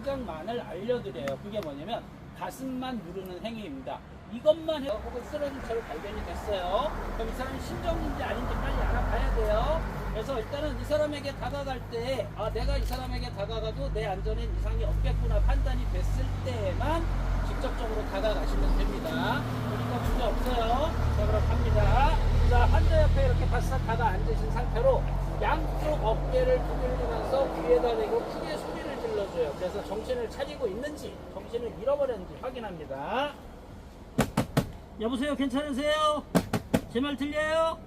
동작만을 알려드려요. 그게 뭐냐면 가슴만 누르는 행위입니다. 이것만 해도 혹은 쓰러진 채로 발견이 됐어요. 그럼 이 사람이 심정인지 아닌지 빨리 알아봐야 돼요. 그래서 일단은 이 사람에게 다가갈 때, 아, 내가 이 사람에게 다가가도 내 안전에 이상이 없겠구나 판단이 됐을 때만 직접적으로 다가가시면 됩니다. 그러니까 문제 없어요. 자, 그럼 갑니다. 자, 환자 옆에 이렇게 바싹 다가 앉으신 상태로 양쪽 어깨를 두들리면서 귀에다 대고 크게 질러줘요. 그래서 정신을 차리고 있는지, 정신을 잃어버렸는지 확인합니다. 여보세요, 괜찮으세요? 제 말 들려요?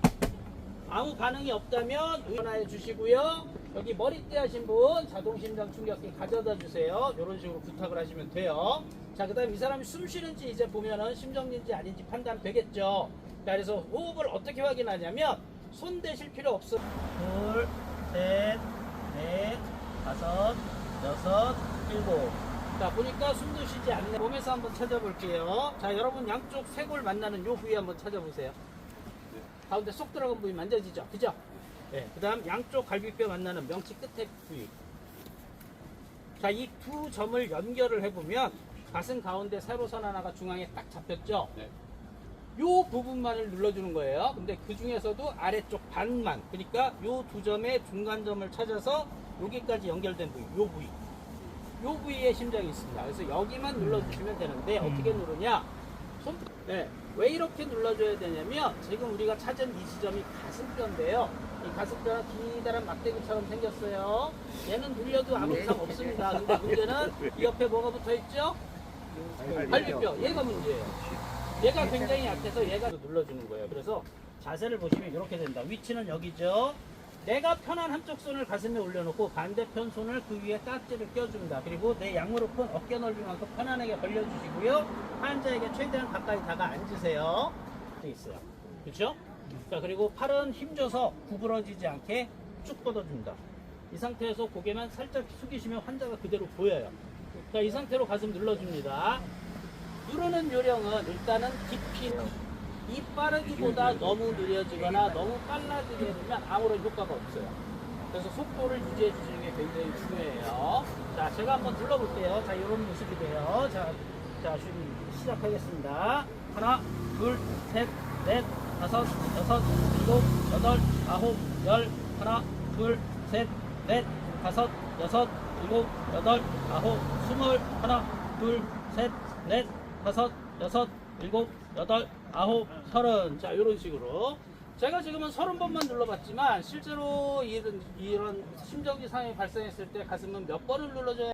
아무 반응이 없다면 전화해 주시고요. 여기 머리띠 하신 분 자동심장 충격기 가져다 주세요. 이런 식으로 부탁을 하시면 돼요. 자, 그 다음 이 사람이 숨 쉬는지 이제 보면은 심정인지 아닌지 판단 되겠죠. 자, 그래서 호흡을 어떻게 확인하냐면 손 대실 필요 없어. 둘, 셋, 넷, 다섯, 여섯, 일곱. 자, 보니까 숨도 쉬지 않네. 몸에서 한번 찾아볼게요. 자, 여러분 양쪽 쇄골 만나는 요 부위 한번 찾아보세요. 가운데 쏙 들어간 부위 만져지죠? 그죠? 네. 그 다음 양쪽 갈비뼈 만나는 명치 끝에 부위. 자, 이 두 점을 연결을 해보면 가슴 가운데 세로선 하나가 중앙에 딱 잡혔죠? 네. 요 부분만을 눌러주는 거예요. 근데 그 중에서도 아래쪽 반만. 그러니까 요 두 점의 중간점을 찾아서 여기까지 연결된 부위, 요 부위. 요 부위에 심장이 있습니다. 그래서 여기만 눌러주시면 되는데 어떻게 누르냐? 손, 네. 왜 이렇게 눌러줘야 되냐면 지금 우리가 찾은 이 지점이 가슴뼈인데요. 이 가슴뼈는 기다란 막대기처럼 생겼어요. 얘는 눌려도 아무 이상 없습니다. 근데 문제는 이 옆에 뭐가 붙어 있죠? 갈비뼈. 얘가 문제예요. 얘가 굉장히 약해서 얘가 눌러주는 거예요. 그래서 자세를 보시면 이렇게 된다. 위치는 여기죠. 내가 편한 한쪽 손을 가슴에 올려놓고 반대편 손을 그 위에 깍지를 껴줍니다. 그리고 내 양무릎은 어깨 넓이만큼 편안하게 벌려주시고요. 환자에게 최대한 가까이 다가 앉으세요. 돼 있어요. 그렇죠? 자 그리고 팔은 힘줘서 구부러지지 않게 쭉 뻗어줍니다. 이 상태에서 고개만 살짝 숙이시면 환자가 그대로 보여요. 자, 이 상태로 가슴 눌러줍니다. 누르는 요령은 일단은 깊이 이 빠르기보다 너무 느려지거나 너무 빨라지게 되면 아무런 효과가 없어요. 그래서 속도를 유지해 주시는 게 굉장히 중요해요. 자, 제가 한번 눌러볼게요. 자, 이런 모습이 돼요. 자, 자, 시- 시작하겠습니다. 하나, 둘, 셋, 넷, 다섯, 여섯, 일곱, 여덟, 아홉, 열. 하나, 둘, 셋, 넷, 다섯, 여섯, 일곱, 여덟, 아홉, 스물. 하나, 둘, 셋, 넷, 다섯, 여섯, 일곱, 여덟, 아홉, 서른. 자, 이런 식으로. 제가 지금은 서른 번만 눌러봤지만 실제로 이런, 이런 심정지 상황이 발생했을 때 가슴은 몇 번을 눌러줘야